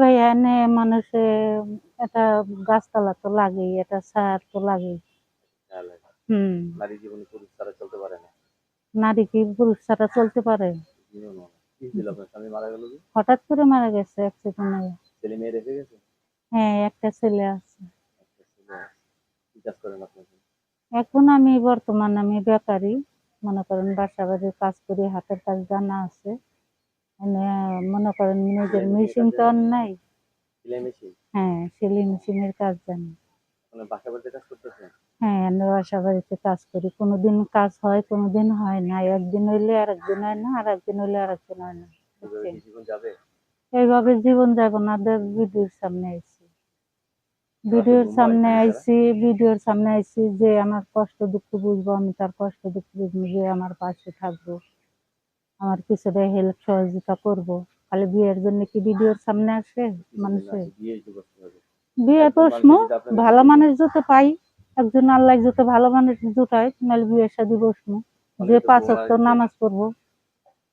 ভাইয়া এনে মানুষে এটা গাছতলা তো লাগেই এটা সার তো লাগেই। হুম। নারী জীবনে পুরুষ ছাড়া চলতে পারে না। নারী কি পুরুষ ছাড়া চলতে পারে? হঠাৎ করে মারা গেছে অ্যাক্সিডেন্টে ছেলে মেয়ে রেখে গেছে? হ্যাঁ একটা ছেলে আছে। এখন আমি বর্তমান আমি বেকারি মনে করেন বাসা বাড়ির কাজ করি হাতের কাজ জানা আছে। মানে মনে করেন নিজের মেশিন তো আর নাই। হ্যাঁ সেলাই মেশিনের কাজ জানি। করতেছেন হ্যাঁ আমি বাসা বাড়িতে কাজ করি। কোনোদিন কাজ হয় কোনোদিন হয় না। একদিন হইলে আর একদিন হয় না আর একদিন হইলে আর একদিন হয় না। এইভাবে জীবন যাব? না। ভিডিওর সামনে আইছি। ভিডিওর সামনে আইছি ভিডিওর সামনে আইছি যে আমার কষ্ট দুঃখ বুঝব আমি তার কষ্ট দুঃখ বুঝব যে আমার পাশে থাকব। আমার কিছুটা হেল্প সহযোগিতা করব। তাহলে বিয়ের জন্য কি ভিডিওর সামনে আসে মানুষের? বিয়ে প্রশ্ন ভালো মানুষ যত পাই একজন আল্লাহ জুতো ভালো মানুষ জুটায় নাহলে বিয়ের সাথে তাহলে যে তো পাঁচ বোমা নামাজ পড়ব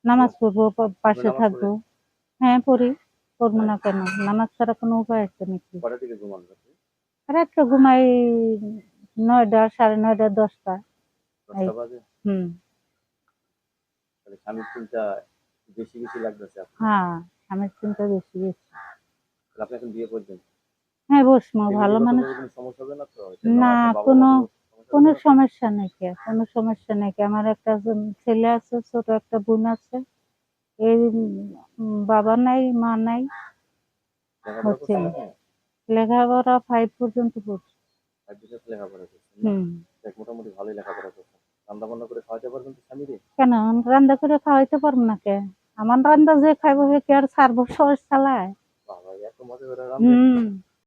নামাজ পড়ব পাশে থাকব। হ্যাঁ পড়ি। পড়ব না কেন? নামাজ ছাড়া কোনো উপায় আছে নাকি? রাত্রে ঘুমাই নয়টা সাড়ে নয়টা দশটা। হুম। স্বামীর চিন্তা বেশি বেশি লাগতেছে হ্যাঁ আমার চিন্তা বেশি বেশি। আপনি এখন বিয়ে করবেন? হ্যাঁ বসমো ভালো মানুষ। সমস্যা হবে না তো? না, কোনো- কোনো সমস্যা নেই কে কোনো সমস্যা নেই কে। আমার একটা ছেলে আছে ছোট একটা বোন আছে। এই বাবা নাই মা নাই। হচ্ছে। লেখাপড়া ফাইভ পর্যন্ত পড়ছে লেখাপড়া হুম। মোটামুটি ভালোই লেখাপড়া করছেন। রান্না বান্না করে খাওয়াতে পারবেন তো স্বামীরে? কেন? রান্না করে খাওয়াইতে পারব না কে আমার রান্না যে খাইবো কে আর সারবো সহজ চালায় বাবা এত মজা করে রান্না হুম।